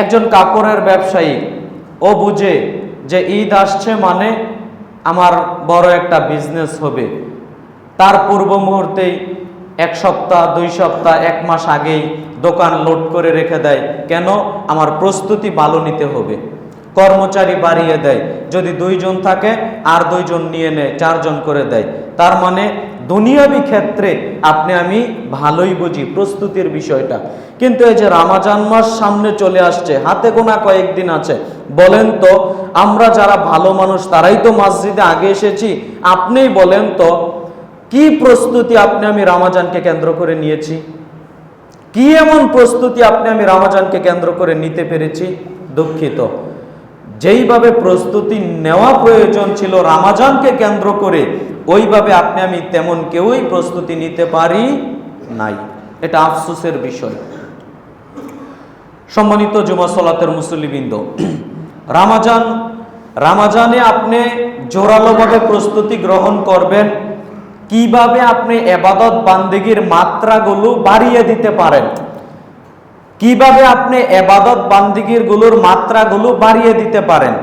একজন কাপড়ের ব্যবসায়ী, ও বুঝে যে ঈদ আসছে মানে আমার বড় একটা বিজনেস হবে। তার পূর্ব মুহূর্তেই এক সপ্তাহ, দুই সপ্তাহ, এক মাস আগেই দোকান লোড করে রেখে দেয়, কেন? আমার প্রস্তুতি ভালো নিতে হবে। কর্মচারী বাড়িয়ে দেয়। যদি দুইজন থাকে, আর দুইজন নিয়ে নেয়, চারজন করে দেয়। তার মানে দুনিয়াবি ক্ষেত্রে আপনি, আমি ভালোই বুঝি প্রস্তুতির বিষয়টা। কিন্তু এই যে রামাজান মাস সামনে চলে আসছে, হাতে গোনা কয়েকদিন আছে। বলেন তো, আমরা যারা ভালো মানুষ, তারাই তো মসজিদে আগে এসেছি। আপনিই বলেন তো, কি প্রস্তুতি আপনি, আমি রামাজানকে কেন্দ্র করে নিয়েছি? কি এমন প্রস্তুতি আপনি, আমি রামাজানকে কেন্দ্র করে নিতে পেরেছি? দুঃখিত। যেইভাবে প্রস্তুতি নেওয়া প্রয়োজন ছিল রামাজানকে কেন্দ্র করে, ওইভাবে আপনি আমি তেমন কেউই প্রস্তুতি নিতে পারি নাই। এটা আফসোসের বিষয়। সম্মানিত জুমা সলাতের মুসলিবৃন্দ রামাজান, রামাজানে আপনি জোরালোভাবে প্রস্তুতি গ্রহণ করবেন, কীভাবে আপনি এবাদত বান্দিগির মাত্রাগুলো বাড়িয়ে দিতে পারেন? কীভাবে আপনি এবাদত বান্দিগিরগুলোর মাত্রাগুলো বাড়িয়ে দিতে পারেন?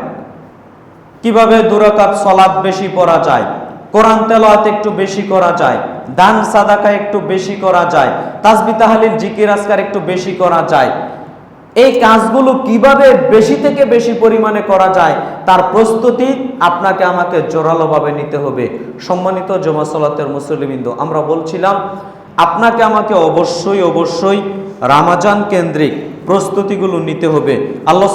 কীভাবে দুরাকাত সলাদ বেশি পড়া যায়? কোরআন তেলাওয়াত একটু বেশি করা যায়? দান সাদাকা একটু বেশি করা যায়? তাসবি তাহালিল জিকির আসকার একটু বেশি করা যায়? এই কাজগুলো কীভাবে বেশি থেকে বেশি পরিমাণে করা যায়? তার প্রস্তুতি আপনাকে আমাকে জোরালোভাবে নিতে হবে। সম্মানিত জমাসলাতের মুসলিমিন্দ আমরা বলছিলাম, আপনাকে আমাকে অবশ্যই অবশ্যই রামাজান কেন্দ্রিক প্রস্তুতিগুলো নিতে হবে। আল্লাহ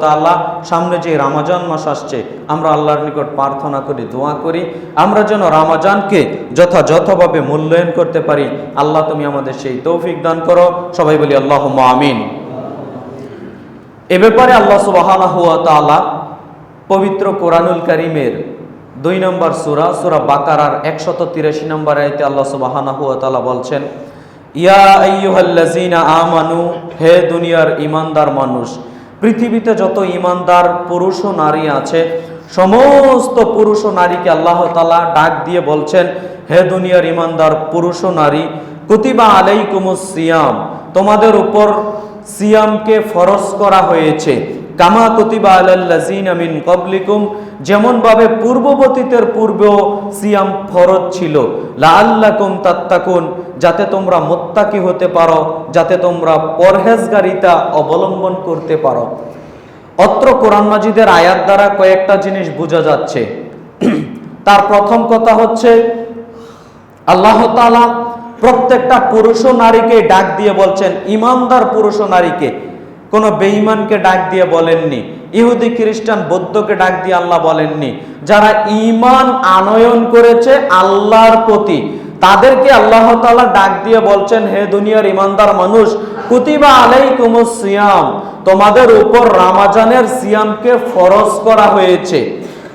তাআলা সামনে যে রামাজান মাস আসছে, আমরা আল্লাহর নিকট প্রার্থনা করি, দোয়া করি। আমরা যেন রামাজানকে যথাযথভাবে মূল্যায়ন করতে পারি। আল্লাহ তুমি আমাদের সেই তৌফিক দান করো। সবাই বলি আল্লাহ আমিন। এ ব্যাপারে আল্লাহ তাআলা পবিত্র কোরআনুল করিমের দুই নম্বর সুরা সুরা বাকারার একশত তিরাশি নম্বর আয়তে আল্লাহ সুবাহানা হুয়া তাআলা বলছেন ইয়া হে দুনিয়ার ইমানদার মানুষ, পৃথিবীতে যত ইমানদার পুরুষ ও নারী আছে, সমস্ত পুরুষ ও নারীকে আল্লাহ তাআলা ডাক দিয়ে বলছেন, হে দুনিয়ার ইমানদার পুরুষ ও নারী, কুতিবা আলাইকুমুস সিয়াম, তোমাদের উপর সিয়ামকে ফরজ করা হয়েছে। কামা কতিবা আলাল্লাযিনা মিন ক্বাবলিকুম যেমন ভাবে পূর্ববর্তীদের পূর্বেও সিয়াম ফরজ ছিল। লাআল্লাকুম তাত্তাকুন, যাতে তোমরা মুত্তাকি হতে পারো, যাতে তোমরা পরহেজগারিতা অবলম্বন করতে পারো। অত্র কোরআন মাজিদের আয়াত দ্বারা কয়েকটা জিনিস বোঝা যাচ্ছে। তার প্রথম কথা হচ্ছে, আল্লাহ প্রত্যেকটা পুরুষ নারীকে ডাক দিয়ে বলছেন, ইমানদার পুরুষ নারীকে। কোনো বেঈমানকে ডাক দিয়ে বলেননি, ইহুদি, খ্রিস্টান, বৌদ্ধকে ডাক দিয়ে আল্লাহ বলেননি। যারা ইমান আনয়ন করেছে আল্লাহর প্রতি, তাদেরকে আল্লাহ তাআলা ডাক দিয়ে বলছেন, হে দুনিয়ার ইমানদার মানুষ, কুতিবা আলাইকুমুস সিয়াম, তোমাদের উপর রামাজানের সিয়ামকে ফরজ করা হয়েছে।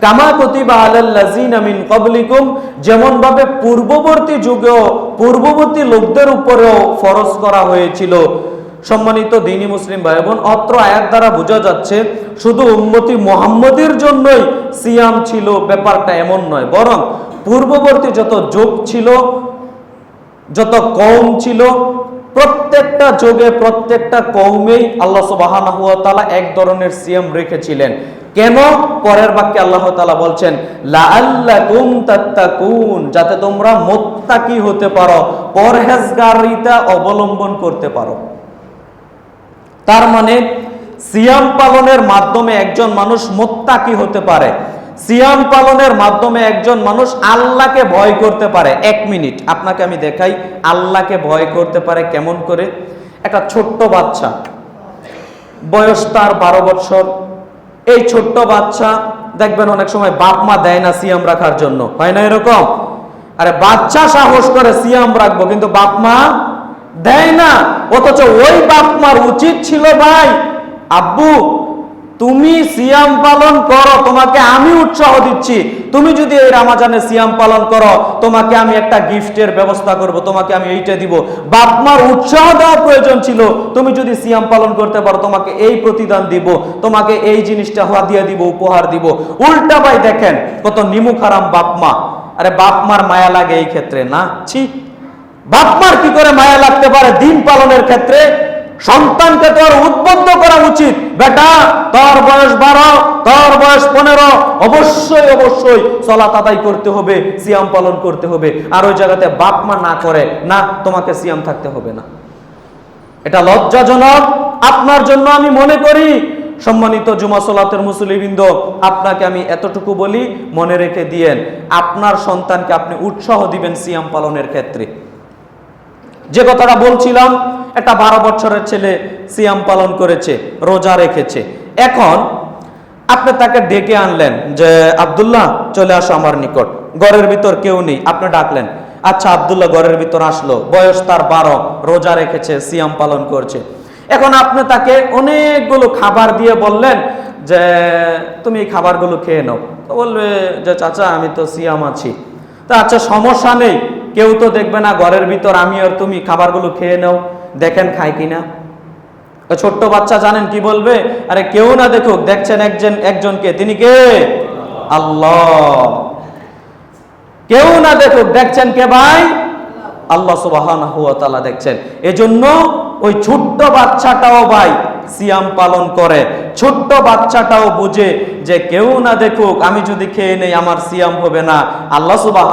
কামা কতিবা আলাল্লাযিনা মিন ক্বাবলিকুম যেমন ভাবে পূর্ববর্তী যুগেও পূর্ববর্তী লোকদের উপরেও ফরজ করা হয়েছিল। সম্মানিত দিনী মুসলিম ভাই বোন অত্র আয়াত দ্বারা বোঝা যাচ্ছে শুধু উম্মতি মোহাম্মদের জন্যই সিয়াম ছিল, ব্যাপারটা এমন নয়। বরং পূর্ববর্তী যত যুগ ছিল, যত কৌম ছিল, প্রত্যেকটা যুগে, প্রত্যেকটা কৌমেই আল্লাহ তাআলা এক ধরনের সিয়াম রেখেছিলেন। কেন? পরের বাক্যে আল্লাহ তালা বলছেন যাতে তোমরা মুত্তাকি হতে পারো, পরহেজগারিতা অবলম্বন করতে পারো। তার মানে সিয়াম পালনের মাধ্যমে একজন মানুষ মোত্তাকি হতে পারে। সিয়াম পালনের মাধ্যমে একজন মানুষ আল্লাহকে ভয় করতে পারে। এক মিনিট, আপনাকে আমি দেখাই, আল্লাহকে ভয় করতে পারে কেমন করে? একটা ছোট্ট বাচ্চা, বয়স তার বারো বছর। এই ছোট্ট বাচ্চা, দেখবেন অনেক সময় বাপ মা দেয় না সিয়াম রাখার জন্য। হয় না এরকম? আরে বাচ্চা সাহস করে সিয়াম রাখব, কিন্তু বাপ মা দেয় না। অথচ ওই বাপ মার উচিত ছিল, ভাই, আব্বু, তুমি সিয়াম পালন করো, তোমাকে আমি উৎসাহ দিচ্ছি। তুমি যদি এই রামাজানে সিয়াম পালন করো, তোমাকে আমি একটা গিফটের ব্যবস্থা করব, তোমাকে আমি এইটা দিব। বাপ মার উৎসাহ দেওয়া প্রয়োজন ছিল। তুমি যদি সিয়াম পালন করতে পারো, তোমাকে এই প্রতিদান দিব, তোমাকে এই জিনিসটা হাদিয়া দিব, উপহার দিব। উল্টা ভাই দেখেন, কত নিমুখ হারাম বাপ আরে বাপমার মায়া লাগে এই ক্ষেত্রে, না? ছি। বাপমার কি করে মায়া লাগতে পারে? দিন পালনের ক্ষেত্রে সন্তানকে তো আর উদ্বুদ্ধ করা উচিত। বেটা, তোর বয়স বারো, তোর বয়স পনেরো, অবশ্যই অবশ্যই সলাত আদায় করতে হবে, সিয়াম পালন করতে হবে। আর ওই জায়গাতে বাপ মা না করে, না, তোমাকে সিয়াম থাকতে হবে না। এটা লজ্জাজনক। আপনার জন্য আমি মনে করি, সম্মানিত জুমা সলাতের মুসলিবৃন্দ আপনাকে আমি এতটুকু বলি, মনে রেখে দিয়েন, আপনার সন্তানকে আপনি উৎসাহ দিবেন সিয়াম পালনের ক্ষেত্রে। যে কথাটা বলছিলাম, একটা বারো বছরের ছেলে সিয়াম পালন করেছে, রোজা রেখেছে। এখন আপনি তাকে ডেকে আনলেন যে, আব্দুল্লাহ, চলে আসো আমার নিকট। ঘরের ভিতর কেউ নেই। আপনি ডাকলেন আচ্ছা আব্দুল্লাহ, ঘরের ভিতর আসলো। বয়স তার বারো, রোজা রেখেছে, সিয়াম পালন করছে। এখন আপনি তাকে অনেকগুলো খাবার দিয়ে বললেন যে, তুমি এই খাবারগুলো খেয়ে নাও। তো বলবে যে, চাচা, আমি তো সিয়াম আছি। তা আচ্ছা সমস্যা নেই। কেউ তো দেখবে না ঘরের ভিতর, আমি আর তুমি খাবারগুলো খেয়ে নাও, দেখেন খায় কিনা। ছোট্ট বাচ্চা জানেন কি বলবে? আরে কেউ না দেখুক, দেখছেন একজন, একজনকে, তিনি কে? আল্লাহ। কেউ না দেখুক, দেখছেন কে ভাই? আল্লাহ সুবাহ দেখছেন। এজন্য ওই ছোট্ট বাচ্চাটাও ভাই সিয়াম পালন করে। ছোট্ট বাচ্চাটাও বুঝে যে কেউ না দেখুক, আমি যদি খেয়ে নেই, আমার সিয়াম হবে না। আল্লাহ সুবাহ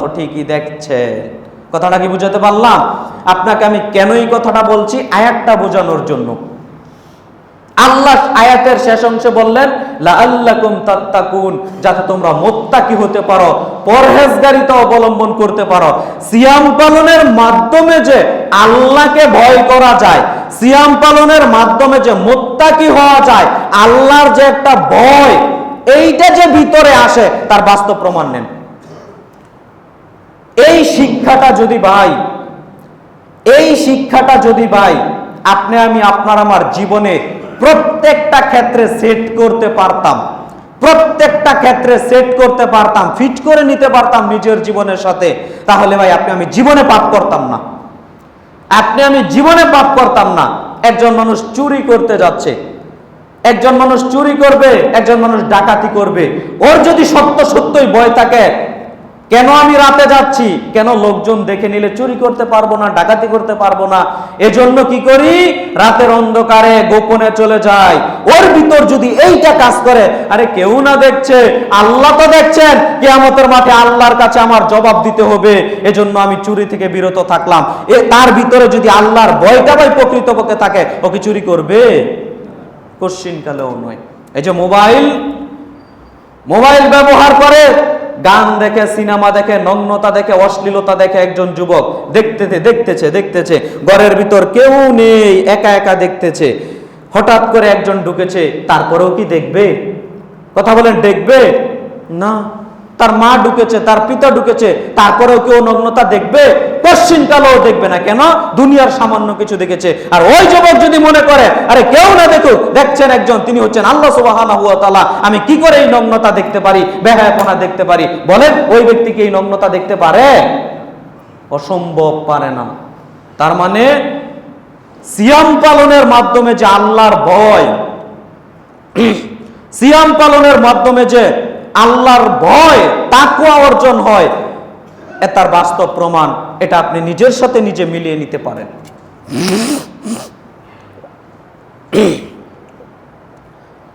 তো ঠিকই দেখছে। কথাটা কি বুঝাতে পারলাম? আপনাকে আমি কেনই কথাটা বলছি? আয়াতটা বোঝানোর জন্য। আল্লাহ আয়াতের শেষ অংশে বললেন তাত্তাকুন যাতে তোমরা মোত্তাকি হতে পারো, পরহেজগারিতা অবলম্বন করতে পারো। সিয়াম পালনের মাধ্যমে যে আল্লাহকে ভয় করা যায়, সিয়াম পালনের মাধ্যমে যে মোত্তাকি হওয়া যায়, আল্লাহর যে একটা ভয়, এইটা যে ভিতরে আসে, তার বাস্তব প্রমাণ নেন। এই শিক্ষাটা যদি ভাই, এই শিক্ষাটা যদি ভাই, আপনি আমি আপনার আমার জীবনে প্রত্যেকটা ক্ষেত্রে সেট করতে পারতাম। প্রত্যেকটা ক্ষেত্রে সেট করতে পারতাম ফিট করে নিতে পারতাম নিজের জীবনের সাথে। তাহলে ভাই, আপনি আমি জীবনে পাপ করতাম না। আপনি আমি জীবনে পাপ করতাম না। একজন মানুষ চুরি করতে যাচ্ছে। একজন মানুষ চুরি করবে, একজন মানুষ ডাকাতি করবে। ওর যদি সত্য সত্যই ভয় থাকে কেন আমি রাতে যাচ্ছি? কেন লোকজন দেখে নিলে চুরি করতে পারব না, ডাকাতি করতে পারব না? এজন্য কি করি? রাতের অন্ধকারে গোপনে চলে যায় ওর ভিতর যদি এইটা কাজ করে, আরে কেউ না দেখছে, আল্লাহ তো দেখছেন। কেয়ামতের মাঠে আল্লাহর কাছে আমার জবাব দিতে হবে। এজন্য আমি চুরি থেকে বিরত থাকলাম। এ, তার ভিতরে যদি আল্লাহর ভয়টা ভাই প্রকৃতপক্ষে থাকে, ও কি চুরি করবে? কোশ্চিন কালেও নয়। এই যে মোবাইল মোবাইল ব্যবহার করে গান দেখে, সিনেমা দেখে, নগ্নতা দেখে, অশ্লীলতা দেখে একজন যুবক দেখতেছে দেখতেছে দেখতেছে। ঘরের ভিতর কেউ নেই, একা একা দেখতেছে। হঠাৎ করে একজন ঢুকেছে, তারপরেও কি দেখবে? কথা বলেন, দেখবে? না। তার মা ঢুকেছে, তার পিতা ঢুকেছে, তারপরেও কেউ নগ্নতা দেখবে? পশ্চিমকালেও দেখবে না। কেন? দুনিয়ার সামান্য কিছু দেখেছে। আর ওই যুবক যদি মনে করে, আরে কেউ না দেখুক, দেখছেন একজন, তিনি হচ্ছেন আল্লাহ তাআলা, আমি কি করে এই নগ্নতা দেখতে পারি, বেহায়াপনা দেখতে পারি? বলেন, ওই ব্যক্তিকে এই নগ্নতা দেখতে পারে? অসম্ভব পারে না। তার মানে সিয়াম পালনের মাধ্যমে যে আল্লাহর ভয়, সিয়াম পালনের মাধ্যমে যে আল্লাহর ভয় তাকুয়া অর্জন হয়, এ তার বাস্তব প্রমাণ, এটা আপনি নিজের সাথে নিজে মিলিয়ে নিতে পারেন।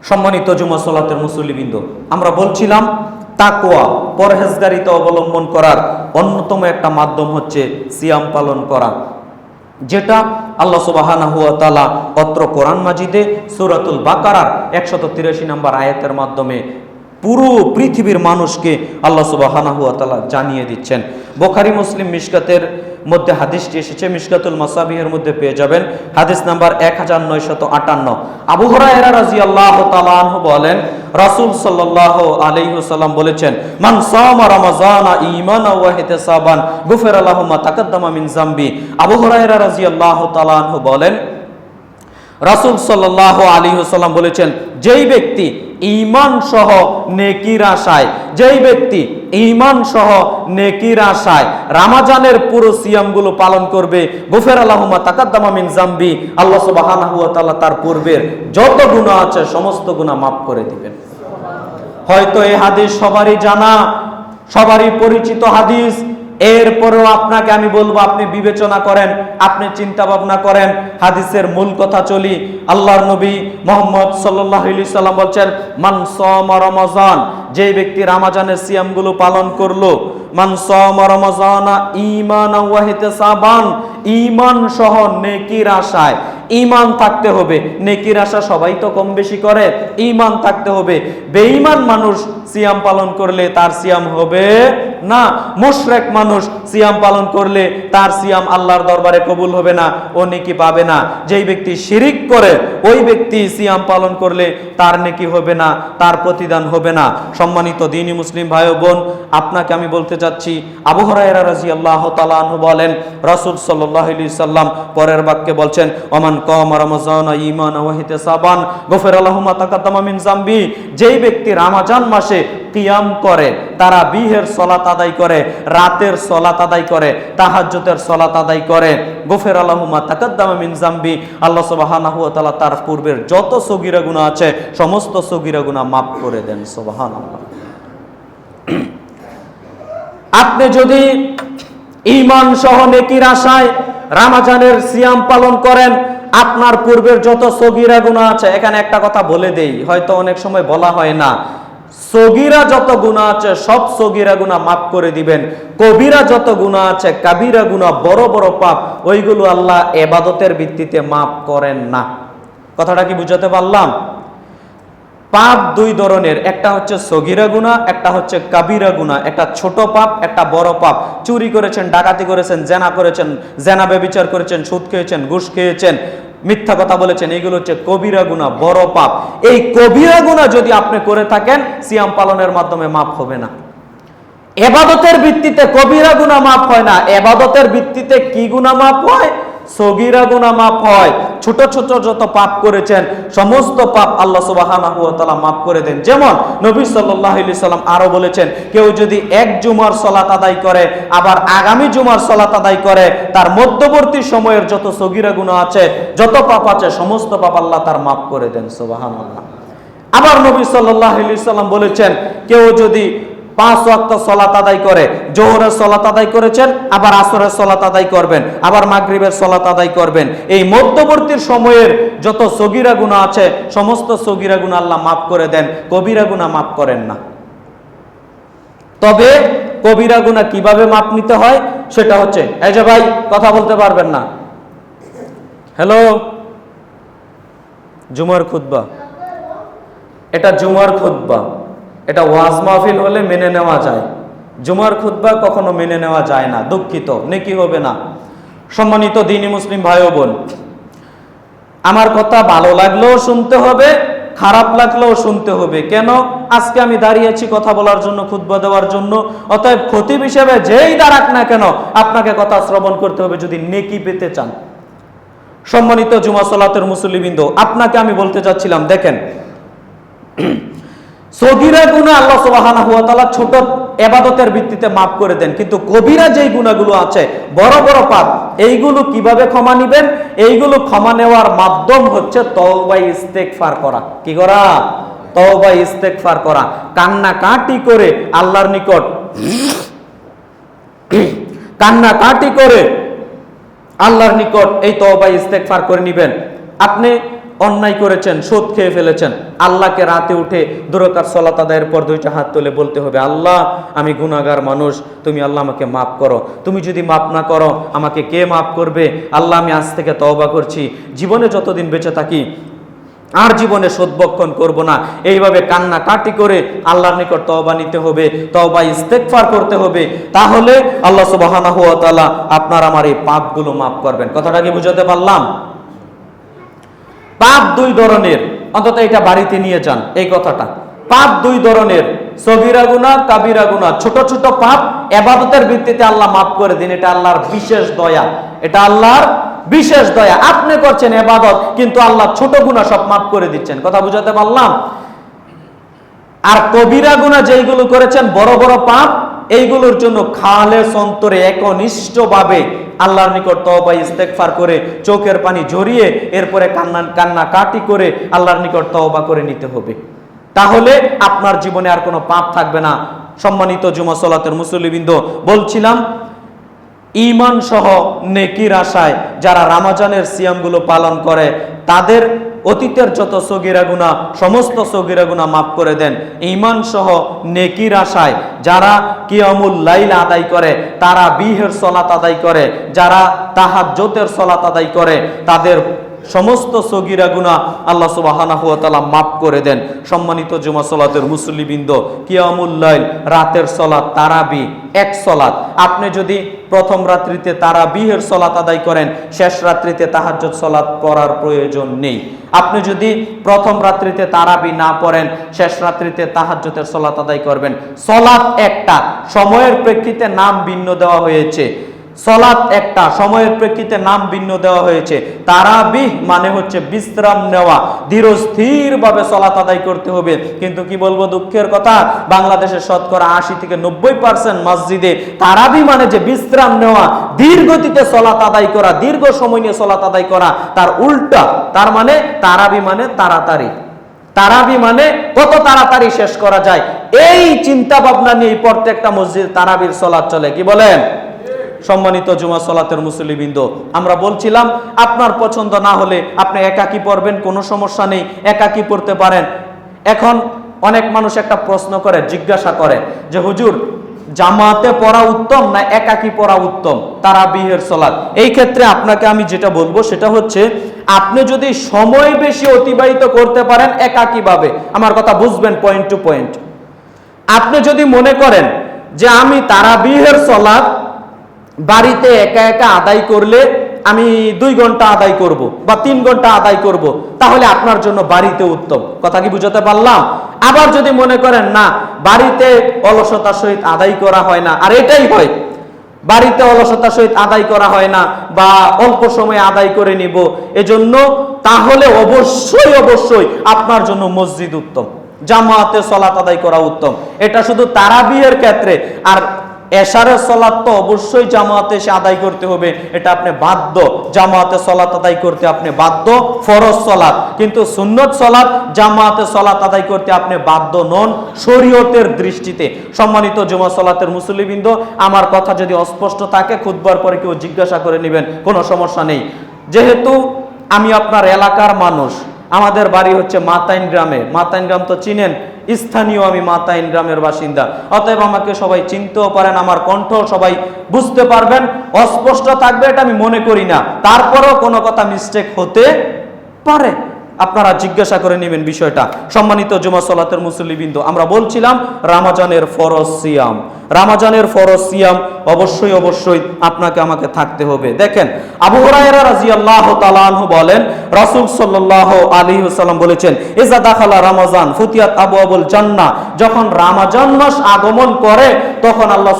সম্মানিত জুমা সলাতের মুসল্লিবৃন্দ, আমরা বলছিলাম তাকুয়া পরহেজগারিতা অবলম্বন করার অন্যতম একটা মাধ্যম হচ্ছে সিয়াম পালন করা, যেটা আল্লাহ সুবাহানা হুয়া তালা অত্র কোরআন মাজিদে সুরাতুল বাকারার একশত তিরাশি নম্বর আয়াতের মাধ্যমে পুরো পৃথিবীর মানুষকে আল্লাহ সুবাহানা হুয়া তালা জানিয়ে দিচ্ছেন। বোখারি, মুসলিম মিশকাতের মধ্যে হাদিসটি এসেছে, মিশকাতুল মাসাবিহের মধ্যে পেয়ে যাবেন। হাদিস নাম্বার এক হাজার নয়শত আটান্ন। আবু হরায়রা রাজি আল্লাহ তালাহ বলেন, রাসূল সাল্লাল্লাহু আলাইহি বলেছেন, মান সামা রমাজানা ঈমানা ওয়া ইহতিসাবান গুফিরা লাহু মা তাকাদ্দামা মিন জামবি আবু হুরায়রা রাদিয়াল্লাহু তাআলা আনহু বলেন রাসূল সাল্লাল্লাহু আলাইহি ওয়াসাল্লাম বলেছেন, যেই ব্যক্তি ঈমান সহ নেকির আশায়, যেই ব্যক্তি ঈমান সহ নেকির আশায় রামাজানের পুরো সিয়ামগুলো পালন করবে, গুফের আল্লাহুমা তাকাদ্দামা জামবি আল্লাহ তাআলা তার পূর্বের যত গুনাহ আছে সমস্ত গুনাহ মাফ করে দিবেন। হয়তো এই হাদিস সবারই জানা, সবারই পরিচিত হাদিস এরপরেও আপনাকে আমি বলব, আপনি বিবেচনা করেন, আপনি চিন্তা ভাবনা করেন, হাদিসের মূল কথা চলি। আল্লাহর নবী মোহাম্মদ সাল্লাহ সাল্লাম বলছেন, মান সম রমজান যে ব্যক্তি রামাজানের সিয়ামগুলো পালন করল, মান সম রমজান ইমান সাবান ইমান সহ নেকির আশায়। ইমান থাকতে হবে, নেকির আশা সবাই তো কম বেশি করে ইমান থাকতে হবে। বেঈমান মানুষ সিয়াম পালন করলে তার সিয়াম হবে না, মুশরেক মানুষ সিয়াম পালন করলে তার সিয়াম আল্লাহর দরবারে কবুল হবে না, ও নেকি পাবে না। যেই ব্যক্তি শিরিক করে, ওই ব্যক্তি সিয়াম পালন করলে তার নেকি হবে না, তার প্রতিদান হবে না। সম্মানিত দিনী মুসলিম ভাই বোন, আপনাকে আমি বলতে চাচ্ছি, আবু হুরায়রা রাদিয়াল্লাহু তাআলা আনহু বলেন, রাসূল আলাইহি সাল্লাম পরের বাক্যে বলছেন, ওমান কম রমজান ঈমান ওয়া হিতাসাবান গফির আল্লাহু মিন জামবি যেই ব্যক্তি রমজান মাসে কিয়াম করে, তারা বিহের সলাত আদায় করে, রাতের সলাত আদায় করে, তাহাজ্জুদের সলাত আদায় করে। গফির আল্লাহু মা তাকাদ্দামা মিন জামবি আল্লাহ সুবহানাহু তাআলা তার পূর্বের যত সগীরা গুনাহ আছে, সমস্ত সগীরা গুনাহ মাফ করে দেন, সুবহানাল্লাহ। আপনি যদি ইমান সহ নেকির আশায় রামাজানের সিয়াম পালন করেন, আপনার পূর্বের যত সগীরা গুণা আছে, এখানে একটা কথা বলে দেই, হয়তো অনেক সময় বলা হয় না। সগীরা যত গুণা আছে, সব সগীরা গুণা মাফ করে দিবেন। কবিরা যত গুণা আছে, কাবিরা গুণা বড় বড় পাপ, ওইগুলো আল্লাহ এবাদতের ভিত্তিতে মাফ করেন না। কথাটা কি বুঝাতে পারলাম? পাপ দুই ধরনের, একটা হচ্ছে সগিরা গুণা একটা হচ্ছে কাবিরা গুণা একটা ছোট পাপ, একটা বড় পাপ। চুরি করেছেন, ডাকাতি করেছেন, জেনা করেছেন, জেনা বেবিচার করেছেন, সুদ খেয়েছেন, ঘুষ খেয়েছেন। মিথ্যা কথা বলেছেন এইগুলো হচ্ছে কবিরা গুণা বড় পাপ। এই কবিরা গুণা যদি আপনি করে থাকেন, সিয়াম পালনের মাধ্যমে মাপ হবে না। এবাদতের ভিত্তিতে কবিরা গুণা মাপ হয় না। এবাদতের ভিত্তিতে কি গুণা মাপ হয়? সগিরা গুণা মাপ হয়। ছোট ছোট যত পাপ করেছেন, সমস্ত পাপ আল্লাহ তাআলা মাফ করে দেন। যেমন নবী আলাইহি সাল্লাম আরও বলেছেন, কেউ যদি এক জুমার সালাত আদায় করে, আবার আগামী জুমার সলাত আদায় করে, তার মধ্যবর্তী সময়ের যত সগিরা গুণা আছে, যত পাপ আছে, সমস্ত পাপ আল্লাহ তার মাফ করে দেন, সুবহানাল্লাহ। আবার নবী আলাইহি সাল্লাম বলেছেন, কেউ যদি পাঁচ ওয়াক্ত সলাত আদায় করে। জোহরের সলাত আদায় করেছেন, আবার আসরের সলাত আদায় করবেন, আবার মাগরিবের সলাত আদায় করবেন। এই মধ্যবর্তী সময়ের যত সগিরা গুণা আছে, সমস্ত সগিরা গুণা আল্লাহ মাফ করে দেন, কবিরা গুণা মাফ করেন না। তবে কবিরা গুণা কীভাবে মাপ নিতে হয়, সেটা হচ্ছে, এই ভাই, কথা বলতে পারবেন না। হ্যালো? জুমার খুতবা। এটা জুমার খুতবা। এটা ওয়াজ মাহফিল হলে মেনে নেওয়া যায়। জুমার খুতবা কখনো মেনে নেওয়া যায় না, দুঃখিত, নেকি হবে না। সম্মানিত দিনী মুসলিম ভাই বোন, আমার কথা ভালো লাগলেও শুনতে হবে, খারাপ লাগলেও শুনতে হবে। কেন? আজকে আমি দাঁড়িয়েছি কথা বলার জন্য, খুতবা দেওয়ার জন্য। অতএব খতিব হিসেবে যেই দাঁড়াক না কেন, আপনাকে কথা শ্রবণ করতে হবে যদি নেকি পেতে চান। সম্মানিত জুমা সলাতের মুসলিবিন্দ আপনাকে আমি বলতে চাচ্ছিলাম দেখেন সগিরা গুণা আল্লাহ সুবহানাহু ওয়া তাআলা ছোট এবাদতের ভিত্তিতে মাফ করে দেন। কিন্তু কবিরা যেই গুণাগুলো আছে, বড় বড় পাপ, এইগুলো কীভাবে ক্ষমা নিবেন? এইগুলো ক্ষমা নেওয়ার মাধ্যম হচ্ছে তওবা ইস্তেগফার করা। কি করা? তওবা ইস্তেগফার করা। কান্না কাটি করে আল্লাহর নিকট কান্না কাটি করে আল্লাহর নিকট এই তওবা ইস্তেগফার করে নিবেন। আপনি অন্যায় করেছেন, সুদ খেয়ে ফেলেছেন। আল্লাহকে রাতে উঠে দুরকার সলাত আদায়ের পর দুইটা হাত তুলে বলতে হবে, আল্লাহ, আমি গুনাহগার মানুষ, তুমি আল্লাহ আমাকে মাফ করো। তুমি যদি মাফ না করো, আমাকে কে মাফ করবে? আল্লাহ, আমি আজ থেকে তওবা করছি। জীবনে যতদিন বেঁচে থাকি, আর জীবনে সদ্বক্ষণ করব না। এইভাবে কান্না কাটি করে আল্লাহর নিকট তওবা নিতে হবে, তওবা ইস্তেগফার করতে হবে। তাহলে আল্লাহ সুবহানাহু ওয়া আপনার আমার এই পাপগুলো মাফ করবেন। কথাটা কি বুঝাতে পারলাম? পাপ দুই ধরনের, অন্তত এটা বাড়িতে নিয়ে যান এই কথাটা। পাপ দুই ধরনের, সগিরা গুনাহ কাবিরা গুনাহ ছোট ছোট পাপ, এবাদতের ভিত্তিতে আল্লাহ মাফ করে দিন, এটা আল্লাহর বিশেষ দয়া। এটা আল্লাহর বিশেষ দয়া। আপনি করছেন এবাদত, কিন্তু আল্লাহ ছোট গুনাহ সব মাফ করে দিচ্ছেন। কথা বুঝাতে পারলাম? আর কবিরা গুণা যেইগুলো করেছেন, বড় বড় পাপ এইগুলোর জন্য খালে সন্তরে একনিষ্ঠভাবে আল্লাহর নিকট তওবা ইস্তেকফার করে চোখের পানি ঝরিয়ে এরপরে কান্না কান্না কাটি করে আল্লাহর নিকট তওবা করে নিতে হবে। তাহলে আপনার জীবনে আর কোনো পাপ থাকবে না। সম্মানিত জুমা সলাতের মুসলিবৃন্দ বলছিলাম ইমান সহ নেকির আশায় যারা রামাজানের সিয়ামগুলো পালন করে, তাদের অতীতের যত সগিরা গুণা সমস্ত সগিরা গুণা মাফ করে দেন। ইমান সহ নেকির আশায় যারা কিয়মুল লাইল আদায় করে, তারা বিহের সলাত আদায় করে, যারা তাহার জোতের সলাত আদায় করে, তাদের সমস্ত সগিরা গুণা আল্লাহ সুবাহানাহু ওয়া তাআলা মাফ করে দেন। সম্মানিত জুমা সলাতের মুসল্লিবৃন্দ, কিয়ামুল লাইল, রাতের সলাত, তারাবি, এক সলাত। আপনি যদি প্রথম রাত্রিতে তারাবিহের সলাত আদায় করেন, শেষ রাত্রিতে তাহাজ্জুদ সলাত পড়ার প্রয়োজন নেই। আপনি যদি প্রথম রাত্রিতে তারাবি না পড়েন, শেষ রাত্রিতে তাহাজ্জুদের সলাত আদায় করবেন। সলাত একটা। সময়ের প্রেক্ষিতে নাম ভিন্ন দেওয়া হয়েছে। সলাৎ একটা, সময়ের প্রেক্ষিতে নাম ভিন্ন দেওয়া হয়েছে। তারাবিহ মানে হচ্ছে বিশ্রাম নেওয়া। ধীরস্থির ভাবে সলাৎ আদায় করতে হবে। কিন্তু কি বলব দুঃখের কথা? বাংলাদেশের শতকরা আশি থেকে নব্বই পার্সেন্ট মসজিদে তারাবি মানে যে বিশ্রাম নেওয়া দীর্ঘতিতে সলাৎ আদায় করা, দীর্ঘ সময় নিয়ে সলাৎ আদায় করা, তার উল্টা, তার মানে তারাবি মানে তাড়াতাড়ি। তারাবি মানে কত তাড়াতাড়ি শেষ করা যায়? এই চিন্তা ভাবনা নিয়ে প্রত্যেকটা মসজিদ তারাবির সলাৎ চলে। কি বলেন? সম্মানিত জুমা সলাতের মুসলিবৃন্দ আমরা বলছিলাম, আপনার পছন্দ না হলে আপনি একাকি পড়বেন, কোনো সমস্যা নেই, একাকি পড়তে পারেন। এখন অনেক মানুষ একটা প্রশ্ন করে, জিজ্ঞাসা করে যে, হুজুর, জামাতে পড়া উত্তম না একাকি পড়া উত্তম? তারা বিহের সলাৎ। এই ক্ষেত্রে আপনাকে আমি যেটা বলব, সেটা হচ্ছে, আপনি যদি সময় বেশি অতিবাহিত করতে পারেন একাকিভাবে, আমার কথা বুঝবেন পয়েন্ট টু পয়েন্ট আপনি যদি মনে করেন যে, আমি তারাবিহের সলাৎ বাড়িতে একা একা আদায় করলে আমি দুই ঘণ্টা আদায় করব বা তিন ঘণ্টা আদায় করব, তাহলে আপনার জন্য বাড়িতে উত্তম। কথা কি বুঝাতে পারলাম? আবার যদি মনে করেন, না, বাড়িতে অলসতার সহিত আদায় করা হয় না। আর এটাই হয়, বাড়িতে অলসতার সহিত আদায় করা হয় না বা অল্প সময় আদায় করে নিব, এজন্য তাহলে অবশ্যই অবশ্যই আপনার জন্য মসজিদ উত্তম। জামাতে সলাত আদায় করা উত্তম। এটা শুধু তারাবিহের ক্ষেত্রে, আর এশারের সলাৎ তো অবশ্যই জামাতে এসে আদায় করতে হবে, এটা আপনি বাধ্য। জামাতে সলাত আদায় করতে আপনি বাধ্য, ফরজ সলাৎ। কিন্তু সুন্নত সলাৎ, জামাতে সলাত আদায় করতে আপনি বাধ্য নন শরীয়তের দৃষ্টিতে। সম্মানিত জমা সলাতের মুসলিবৃন্দ আমার কথা যদি অস্পষ্ট থাকে খুদবার পরে কেউ জিজ্ঞাসা করে নেবেন, কোনো সমস্যা নেই। যেহেতু আমি আপনার এলাকার মানুষ, আমাদের বাড়ি হচ্ছে মাতাইন গ্রামে। মাতাইন গ্রাম তো চিনেন স্থানীয় আমি মাতাইন গ্রামের বাসিন্দা। অতএব আমাকে সবাই চিনতেও পারেন, আমার কণ্ঠ সবাই বুঝতে পারবেন। অস্পষ্ট থাকবে এটা আমি মনে করি না। তারপরেও কোনো কথা মিস্টেক হতে পারে। আপনারা জিজ্ঞাসা করে নেবেন বিষয়টা। সম্মানিত জুমা সলাতের মুসলিবিন্দু আমরা বলছিলাম, রামাজানের ফরজ সিয়াম। রামাজানের ফরজ সিয়াম অবশ্যই অবশ্যই আপনাকে আমাকে থাকতে হবে। দেখেন, আবু হুরায়রা রাদিয়াল্লাহু তাআলা আনহু বলেন, রাসূল সাল্লাল্লাহু আলাইহি ওয়াসাল্লাম বলেছেন ইজা দাখালা রমাজান ফুতিয়াত আবওয়াবুল জান্নাহ। যখন রামাজান মাস আগমন করে, তখন আল্লাহ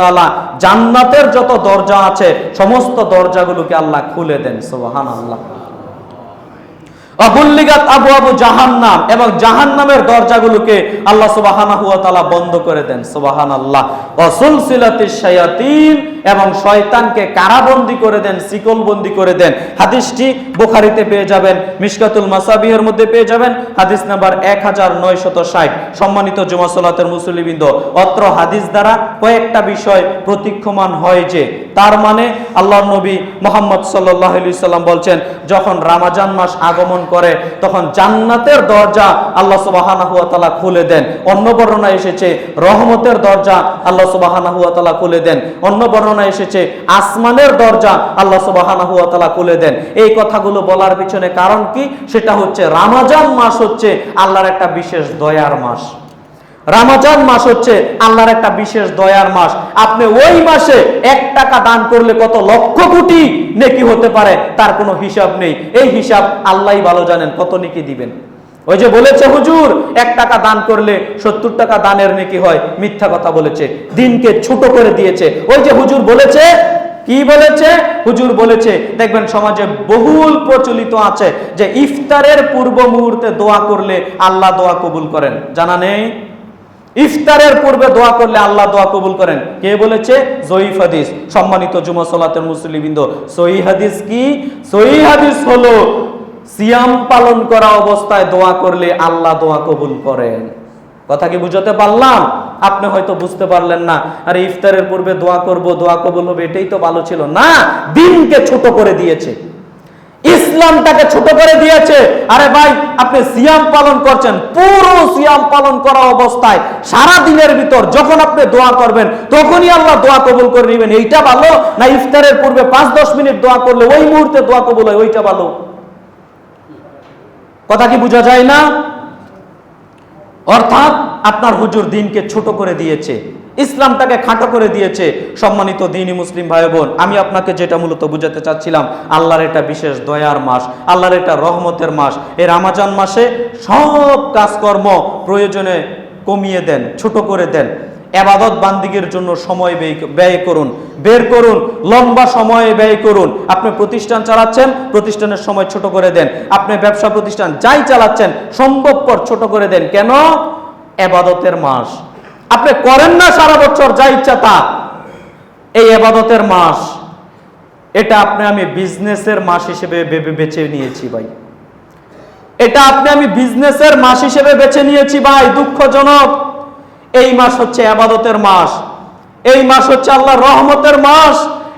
তাআলা জান্নাতের যত দরজা আছে, সমস্ত দরজাগুলোকে আল্লাহ খুলে দেন, সুবহানাল্লাহ। অবুল্লিগাত আবু আবু জাহান্নাম এবং জাহান্নামের দরজাগুলোকে আল্লাহ সুবহানাহু ওয়া তাআলা বন্ধ করে দেন, সুবহানাল্লাহ। ওয়াসুলসিলাতিশ শায়াতিন এবং শয়তানকে কারাবন্দী করে দেন করে দেন। হাদিসটি বুখারীতে পেয়ে যাবেন, মিশকাতুল মাসাবিহের মধ্যে পেয়ে যাবেন, হাদিস নাম্বার 1960 সম্মানিত জুমা সালাতের মুসলিবৃন্দ অত্র হাদিস দ্বারা কয়েকটা বিষয় প্রতীক্ষমান হয় যে তার মানে আল্লাহ নবী মোহাম্মদ সাল্লাম বলছেন, যখন রামাজান মাস আগমন করে, তখন জান্নাতের দরজা আল্লাহ সুবহানাহু ওয়া খুলে দেন। অন্য বর্ণনা এসেছে, রহমতের দরজা আল্লাহ সুবহানাহু ওয়া খুলে দেন। অন্য বর্ণনা এসেছে, আসমানের দরজা আল্লাহ সুবহানাহু ওয়া খুলে দেন। এই কথাগুলো বলার পিছনে কারণ কি? সেটা হচ্ছে, রামাজান মাস হচ্ছে আল্লাহর একটা বিশেষ দয়ার মাস। রামাজান মাস হচ্ছে আল্লাহর একটা বিশেষ দয়ার মাস। আপনি ওই মাসে এক টাকা দান করলে কত লক্ষ কোটি নেকি হতে পারে, তার কোনো হিসাব নেই। এই হিসাব আল্লাহই ভালো জানেন, কত নেকি দিবেন? ওই যে বলেছে হুজুর, এক টাকা দান করলে সত্তর টাকা দানের নেকি হয়, মিথ্যা কথা বলেছে, দিনকে ছোট করে দিয়েছে। ওই যে হুজুর বলেছে, কি বলেছে? হুজুর বলেছে, দেখবেন সমাজে বহুল প্রচলিত আছে যে ইফতারের পূর্ব মুহূর্তে দোয়া করলে আল্লাহ দোয়া কবুল করেন। জানা নেই? ইফতারের পূর্বে দোয়া করলে আল্লাহ দোয়া কবুল করেন। কে বলেছে? জয়ীফ হাদিস। সম্মানিত জুমা সালাতের মুসলিমবৃন্দ সহি হাদিস কি? সহি হাদিস হলো সিয়াম পালন করা অবস্থায় দোয়া করলে আল্লাহ দোয়া কবুল করেন। কথা কি বুঝাতে পারলাম? আপনি হয়তো বুঝতে পারলেন না। আরে ইফতারের পূর্বে দোয়া করব, দোয়া কবুল হবে, এটাই তো ভালো ছিল। না, দিনকে ছোট করে দিয়েছে। ইসলামটাকে ছোট করে দিয়েছে। আরে ভাই, আপনি সিয়াম পালন করছেন, পুরো সিয়াম পালন করা অবস্থায়, সারা দিনের ভিতর যখন আপনি দোয়া করবেন, তখনই আল্লাহ দোয়া কবুল করে নেবেন। এইটা ভালো না ইফতারের পূর্বে পাঁচ দশ মিনিট দোয়া করলে ওই মুহূর্তে দোয়া কবুল হয়, ওইটা ভালো? কথা কি বোঝা যায় না? অর্থাৎ আপনার হুজুর দিনকে ছোট করে দিয়েছে। ইসলামটাকে খাটো করে দিয়েছে সম্মানিত দিনী মুসলিম ভাই বোন আমি আপনাকে যেটা মূলত বুঝাতে চাচ্ছিলাম, আল্লাহর এটা বিশেষ দয়ার মাস, আল্লাহর এটা রহমতের মাস। এই রামাজান মাসে সব কাজকর্ম প্রয়োজনে কমিয়ে দেন, ছোট করে দেন। এবাদত বান্দিগের জন্য সময় ব্যয় করুন, বের করুন, লম্বা সময় ব্যয় করুন। আপনি প্রতিষ্ঠান চালাচ্ছেন, প্রতিষ্ঠানের সময় ছোট করে দেন। আপনি ব্যবসা প্রতিষ্ঠান যাই চালাচ্ছেন, সম্ভবপর ছোট করে দেন। কেন? এবাদতের মাস। আপনি করেন না সারা বছর, যা ইচ্ছা তা। এই এবাদতের মাস, এটা আপনি আমি বিজনেসের মাস হিসেবে বেছে নিয়েছি ভাই। এটা আপনি আমি বিজনেসের মাস হিসেবে বেছে নিয়েছি ভাই, দুঃখজনক। এই মাস হচ্ছে আবাদতের মাস। এই মাস হচ্ছে আল্লাহর রহমতের মাস।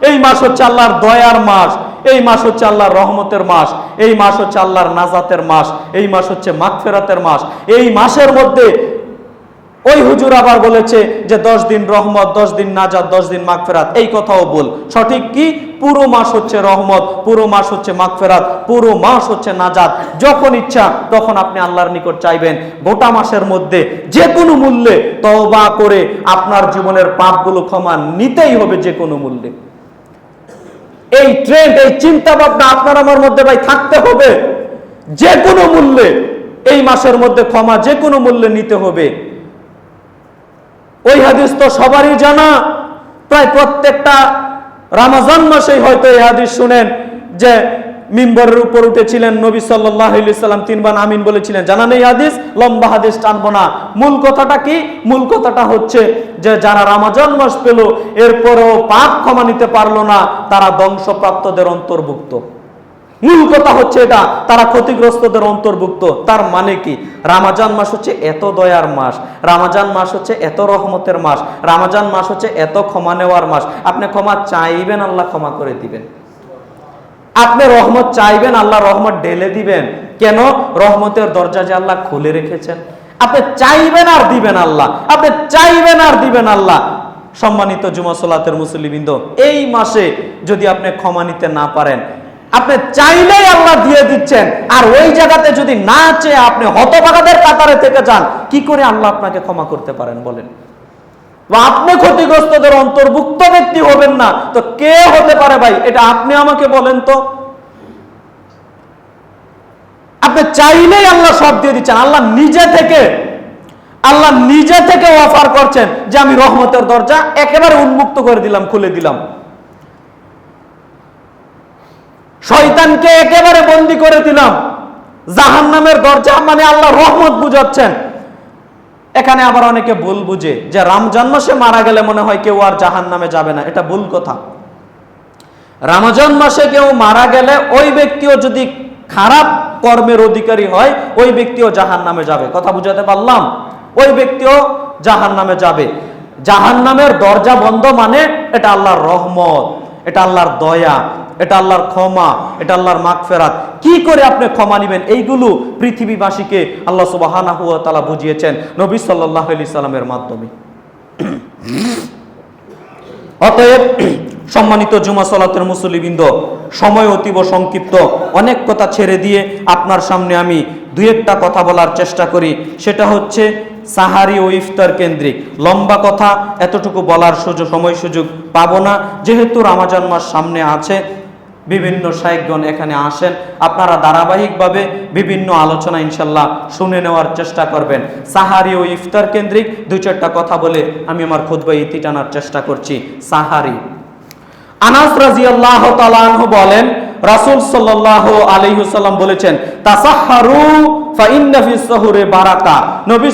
এই মাস হচ্ছে আল্লাহর দয়ার মাস। এই মাস হচ্ছে আল্লাহর রহমতের মাস। এই মাস হচ্ছে আল্লাহর নাজাতের মাস। এই মাস হচ্ছে মাগফেরাতের মাস। এই মাসের মধ্যে ওই হুজুর আবার বলেছে যে দশ দিন রহমত, দশ দিন নাজাদ দশ দিন মাগফেরাত। এই কথাও বল। সঠিক কি? পুরো মাস হচ্ছে রহমত, পুরো মাস হচ্ছে মাগফেরাত, পুরো মাস হচ্ছে নাজাদ যখন ইচ্ছা তখন আপনি আল্লাহর নিকট চাইবেন। গোটা মাসের মধ্যে যে কোনো মূল্যে তওবা করে আপনার জীবনের পাপগুলো ক্ষমা নিতেই হবে যে কোনো মূল্যে। এই ট্রেন্ড এই চিন্তা ভাবনা আপনার আমার মধ্যে ভাই থাকতে হবে। যে কোনো মূল্যে এই মাসের মধ্যে ক্ষমা যে কোনো মূল্যে নিতে হবে। ওই হাদিস তো সবারই জানা। প্রায় প্রত্যেকটা রামাজান মাসেই হয়তো এই হাদিস শুনেন যে মিম্বরের উপর উঠেছিলেন নবী সাল্লাহ সাল্লাম তিনবার আমিন বলেছিলেন। জানা নেই হাদিস? লম্বা হাদিস টানবো না। মূল কথাটা কি? মূল কথাটা হচ্ছে যে যারা রামাজান মাস পেল, এরপরও পাপ ক্ষমা নিতে পারল না, তারা ধ্বংসপ্রাপ্তদের অন্তর্ভুক্ত। মূল কথা হচ্ছে এটা, তারা ক্ষতিগ্রস্তদের অন্তর্ভুক্ত। তার মানে কি? রামাজান মাস হচ্ছে এত দয়ার মাস, রামাজান মাস হচ্ছে এত রহমতের মাস, রামাজান মাস হচ্ছে এত ক্ষমা নেওয়ার মাস। আপনি ক্ষমা চাইবেন, আল্লাহ ক্ষমা করে দিবেন। আপনি রহমত চাইবেন, আল্লাহ রহমত ঢেলে দিবেন। কেন? রহমতের দরজা যে আল্লাহ খুলে রেখেছেন। আপনি চাইবেন আর দিবেন আল্লাহ। আপনি চাইবেন আর দিবেন আল্লাহ। সম্মানিত জুমা সোলাতের মুসলিমিন্দ এই মাসে যদি আপনি ক্ষমা নিতে না পারেন আপনি চাইলেই আল্লাহ দিয়ে দিচ্ছেন। আর ওই জায়গাতে যদি না চেয়ে আপনি হতভাগাদের কাতারে থেকে যান, কি করে আল্লাহ আপনাকে ক্ষমা করতে পারেন বলেন? তো আপনি ক্ষতিগ্রস্তদের অন্তর্ভুক্ত ব্যক্তি হবেন না, তো কে হতে পারে ভাই? এটা আপনি আমাকে বলেন তো। আপনি চাইলেই আল্লাহ সব দিয়ে দিচ্ছেন। আল্লাহ নিজে থেকে, আল্লাহ নিজে থেকে অফার করছেন যে আমি রহমতের দরজা একেবারে উন্মুক্ত করে দিলাম, খুলে দিলাম। শয়তানকে একেবারে বন্দি করে দিলাম। জাহান নামের দরজা মানে আল্লাহ রহমত বুঝাচ্ছেন। এখানে আবার অনেকে ভুল বুঝে, যে রমজান মাসে মারা গেলে মনে হয় কেউ আর জাহান নামে যাবে না, এটা ভুল কথা। রামাজান মাসে কেউ মারা গেলে ওই ব্যক্তিও যদি খারাপ কর্মের অধিকারী হয়, ওই ব্যক্তিও জাহান নামে যাবে। কথা বুঝাতে পারলাম? ওই ব্যক্তিও জাহান নামে যাবে। জাহান নামের দরজা বন্ধ মানে এটা আল্লাহর রহমত। এটা আল্লাহর দয়া, এটা আল্লাহর ক্ষমা, এটা আল্লাহর মাগফেরাত। কি করে আপনি ক্ষমা নেবেন? এইগুলো পৃথিবীবাসীকে আল্লাহ সুবাহ বুঝিয়েছেন নবী সাল্লাহ আলি সাল্লামের মাধ্যমে। অতএব সম্মানিত জুমা সলাতের মুসলিবৃন্দ সময় অতীব সংক্ষিপ্ত। অনেক কথা ছেড়ে দিয়ে আপনার সামনে আমি দু একটা কথা বলার চেষ্টা করি। সেটা হচ্ছে, সাহারি ও ইফতার কেন্দ্রিক। লম্বা কথা, এতটুকু বলার সুযোগ, সময় সুযোগ পাবো না। যেহেতু রামাজান মাস সামনে আছে বিভিন্ন শায়েকগণ এখানে আসেন। আপনারা ধারাবাহিকভাবে বিভিন্ন আলোচনা ইনশাল্লাহ শুনে নেওয়ার চেষ্টা করবেন। সাহারি ও ইফতার কেন্দ্রিক দুই চারটা কথা বলে আমি আমার খুদ্া ইতি টানার চেষ্টা করছি। সাহারি। আনাস রাজিয়াল্লাহ তালাহ বলেন রাসূল সাল্লাল্লাহু আলাইহি ওয়াসাল্লাম বলেছেন, তাসাহহারু ফাইন্না ফিস সাহুরে বারাকা। নবী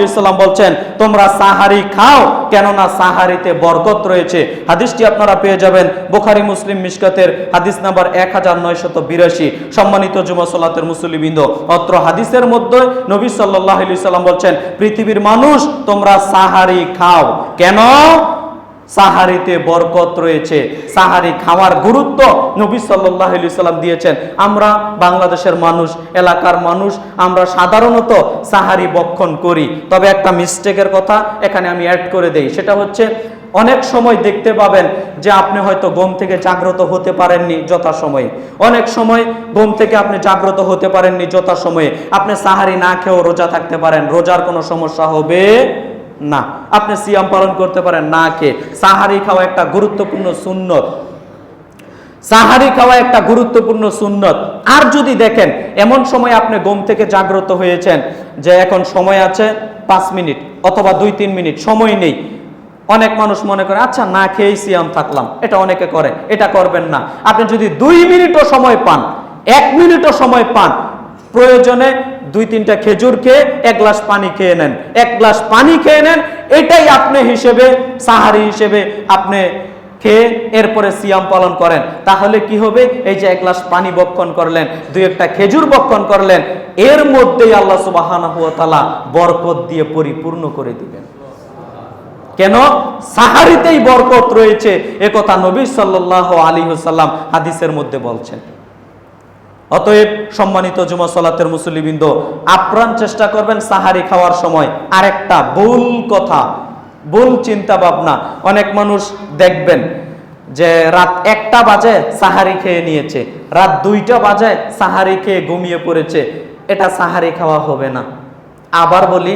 ওয়াসাল্লাম বলছেন, তোমরা সাহারি খাও, কেননা সাহারিতে বরকত রয়েছে। হাদিসটি আপনারা পেয়ে যাবেন বুখারী, মুসলিম মিশকাতের হাদিস নাম্বার 1982 সম্মানিত জুমা সালাতের অত্র হাদিসের মধ্যে নবী সাল্লাল্লাহু আলাইহি ওয়াসাল্লাম বলছেন, পৃথিবীর মানুষ, তোমরা সাহারি খাও। কেন? সাহারিতে বরকত রয়েছে। সাহারি খাওয়ার গুরুত্ব নবী সাল্লাম দিয়েছেন। আমরা বাংলাদেশের মানুষ, এলাকার মানুষ, আমরা সাধারণত সাহারি বক্ষণ করি। তবে একটা মিস্টেকের কথা এখানে আমি অ্যাড করে দেই। সেটা হচ্ছে, অনেক সময় দেখতে পাবেন যে আপনি হয়তো ঘুম থেকে জাগ্রত হতে পারেননি যথাসময়ে। অনেক সময় ঘুম থেকে আপনি জাগ্রত হতে পারেননি যথাসময়ে। আপনি সাহারি না খেয়েও রোজা থাকতে পারেন। রোজার কোনো সমস্যা হবে না। আপনি সিয়াম পালন করতে পারেন না খেয়ে। সাহারি খাওয়া একটা গুরুত্বপূর্ণ সুন্নত। সাহারি খাওয়া একটা গুরুত্বপূর্ণ সুন্নত। আর যদি দেখেন, এমন সময় আপনি ঘুম থেকে জাগ্রত হয়েছেন যে এখন সময় আছে পাঁচ মিনিট অথবা দুই, তিন মিনিট, সময় নেই। অনেক মানুষ মনে করে আচ্ছা না খেয়েই সিয়াম থাকলাম। এটা অনেকে করে, এটা করবেন না। আপনি যদি দুই মিনিটও সময় পান, এক মিনিটও সময় পান, প্রয়োজনে দুই তিনটা খেজুর খেয়ে এক গ্লাস পানি খেয়ে নেন। এক গ্লাস পানি খেয়ে নেন, এটাই আপনি হিসেবে, সাহারি হিসেবে আপনি খেয়ে এরপরে সিয়াম পালন করেন। তাহলে কি হবে? এই যে এক গ্লাস পানি বক্ষণ করলেন, দুই একটা খেজুর বক্ষণ করলেন, এর মধ্যেই আল্লাহ সুবহানাহু বরকত দিয়ে পরিপূর্ণ করে দিবেন কেন? সাহারিতেই বরকত রয়েছে। একথা নবী সাল্লাল্লাহু আলাইহি ওয়াসাল্লাম হাদিসের মধ্যে বলছেন। অতএব সম্মানিত জুমা সলাতের মুসলিবৃন্দ আপ্রাণ চেষ্টা করবেন সাহারি খাওয়ার সময়। আরেকটা ভুল কথা, ভুল চিন্তা ভাবনা অনেক মানুষ দেখবেন যে রাত একটা বাজে সাহারি খেয়ে নিয়েছে, রাত দুইটা বাজে সাহারি খেয়ে ঘুমিয়ে পড়েছে, এটা সাহারি খাওয়া হবে না। আবার বলি,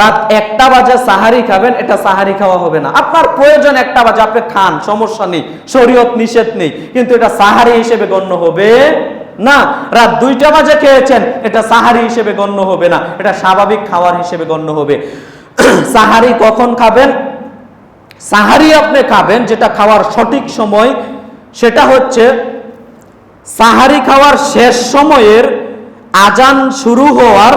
রাত একটা বাজে সাহারি খাবেন, এটা সাহারি খাওয়া হবে না। আপনার প্রয়োজন একটা বাজে, আপনি খান, সমস্যা নেই, শরীয়ত নিষেধ নেই, কিন্তু এটা সাহারি হিসেবে গণ্য হবে না, রাত দুইটা বাজে খেয়েছেন, এটা সাহারি হিসেবে গণ্য হবে না, এটা স্বাভাবিক খাওয়ার হিসেবে গণ্য হবে। সাহারি কখন খাবেন? সাহারি আপনি খাবেন, যেটা খাওয়ার সঠিক সময়, সেটা হচ্ছে সাহারি খাওয়ার শেষ সময়ের আজান শুরু হওয়ার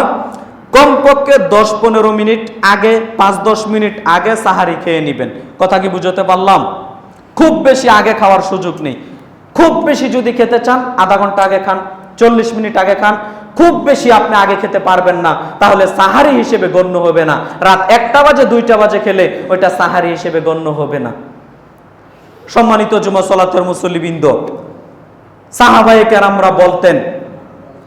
কমপক্ষে দশ পনেরো মিনিট আগে, পাঁচ দশ মিনিট আগে সাহারি খেয়ে নেবেন। কথা কি বুঝতে পারলাম? খুব বেশি আগে খাওয়ার সুযোগ নেই। খুব বেশি যদি খেতে চান, আধা ঘণ্টা আগে খান, চল্লিশ মিনিট আগে খান, খুব বেশি আপনি আগে খেতে পারবেন না, তাহলে সাহারি হিসেবে গণ্য হবে না। রাত একটা বাজে, দুইটা বাজে খেলে ওইটা সাহারি হিসেবে গণ্য হবে না। সম্মানিত জুমা সলাতের মুসল্লিবৃন্দ, সাহাবায়ে কেরামরা বলতেন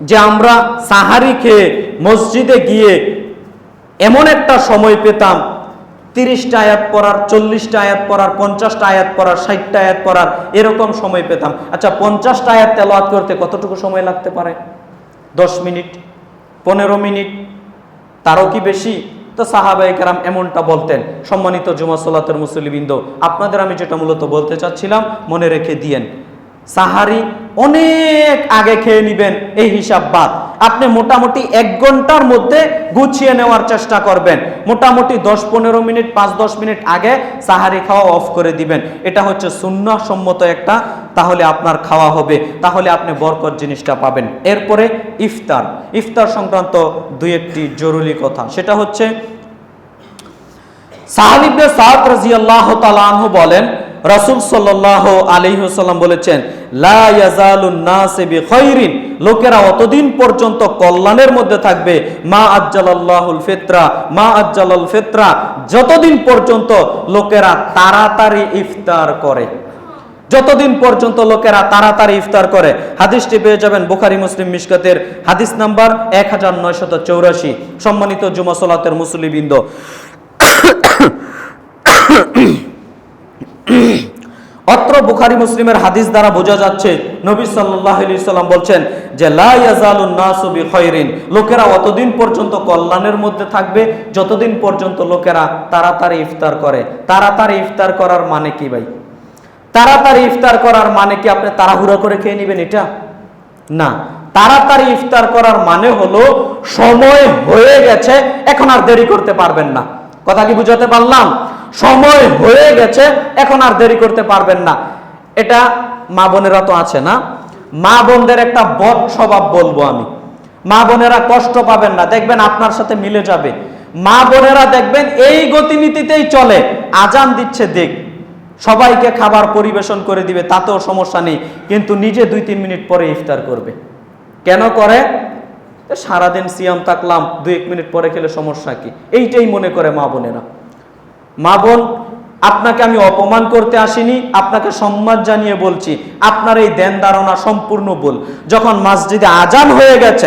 যে আমরা সাহারি খেয়ে মসজিদে গিয়ে এমন একটা সময় পেতাম তিরিশটা আয়াত পড়ার, চল্লিশটা আয়াত পড়ার, পঞ্চাশটা আয়াত পড়ার, ষাটটা আয়াত পড়ার, এরকম সময় পেতাম। আচ্ছা পঞ্চাশটা আয়াত তেলাওয়াত করতে কতটুকু সময় লাগতে পারে? দশ মিনিট? পনেরো মিনিট? তারও কি বেশি? তো সাহাবাই কেরাম এমনটা বলতেন। সম্মানিত জুমা সোলাতের মুসলিবৃন্দ আপনাদের আমি যেটা মূলত বলতে চাচ্ছিলাম, মনে রেখে দিয়েন। সাহারি অনেক আগে খেয়ে নিবেন, এই হিসাব বাদ। আপনি মোটামুটি এক ঘণ্টার মধ্যে গুছিয়ে নেওয়ার চেষ্টা করবেন। মোটামুটি দশ পনেরো মিনিট, পাঁচ দশ মিনিট আগে সাহারি খাওয়া অফ করে দিবেন। এটা হচ্ছে সম্মত একটা, তাহলে আপনার খাওয়া হবে। তাহলে আপনি বরকত জিনিসটা পাবেন। এরপরে ইফতার। ইফতার সংক্রান্ত দুই একটি জরুরি কথা। সেটা হচ্ছে সাহাল ইবনে সাদ তাআলা আনহু বলেন বলেছেন, লা ইয়াজালুন নাস বিখাইরিন। লোকেরা অতদিন পর্যন্ত কল্যাণের মধ্যে থাকবে। মা আজ্জালাল্লাহুল ফিতরা, মা আজ্জালাল ফিতরা, যতদিন পর্যন্ত লোকেরা তাড়াতাড়ি ইফতার করে। যতদিন পর্যন্ত লোকেরা তাড়াতাড়ি ইফতার করে। হাদিসটি পেয়ে যাবেন বুখারি, মুসলিম মিশকাতের হাদিস নাম্বার এক হাজার নয়শত চৌরাশি। সম্মানিত জুমা সলাতের মুসলিবৃন্দ অত্র বুখারি মুসলিমের হাদিস দ্বারা বোঝা যাচ্ছে, নবী সাল্লাম বলছেন যে লোকেরা অতদিন পর্যন্ত কল্যাণের মধ্যে থাকবে, যতদিন পর্যন্ত লোকেরা তাড়াতাড়ি ইফতার করে। তাড়াতাড়ি ইফতার করার মানে কি ভাই? তাড়াতাড়ি ইফতার করার মানে কি আপনি তাড়াহুড়া করে খেয়ে নেবেন এটা? না। তাড়াতাড়ি ইফতার করার মানে হলো, সময় হয়ে গেছে, এখন আর দেরি করতে পারবেন না। কথা কি বুঝাতে পারলাম? সময় হয়ে গেছে, এখন আর দেরি করতে পারবেন না। এটা মা বোনেরা তো আছে না? মা বোনদের একটা বদ স্বভাব বলব আমি। মা বোনেরা কষ্ট পাবেন না, দেখবেন আপনার সাথে মিলে যাবে। মা বোনেরা দেখবেন এই গতিনীতিতেই চলে, আজান দিচ্ছে দেখ। সবাইকে খাবার পরিবেশন করে দিবে, তাতেও সমস্যা নেই, কিন্তু নিজে দুই তিন মিনিট পরে ইফতার করবে। কেন করে? সারাদিন সিয়াম থাকলাম, দুই এক মিনিট পরে খেলে সমস্যা কি? এইটাই মনে করে মা বোনেরা। মা বোন, আপনাকে আমি অপমান করতে আসিনি, আপনাকে সম্মান জানিয়ে বলছি। আপনার এই দেন ধারণা সম্পূর্ণ বল যখন মসজিদে আজান হয়ে গেছে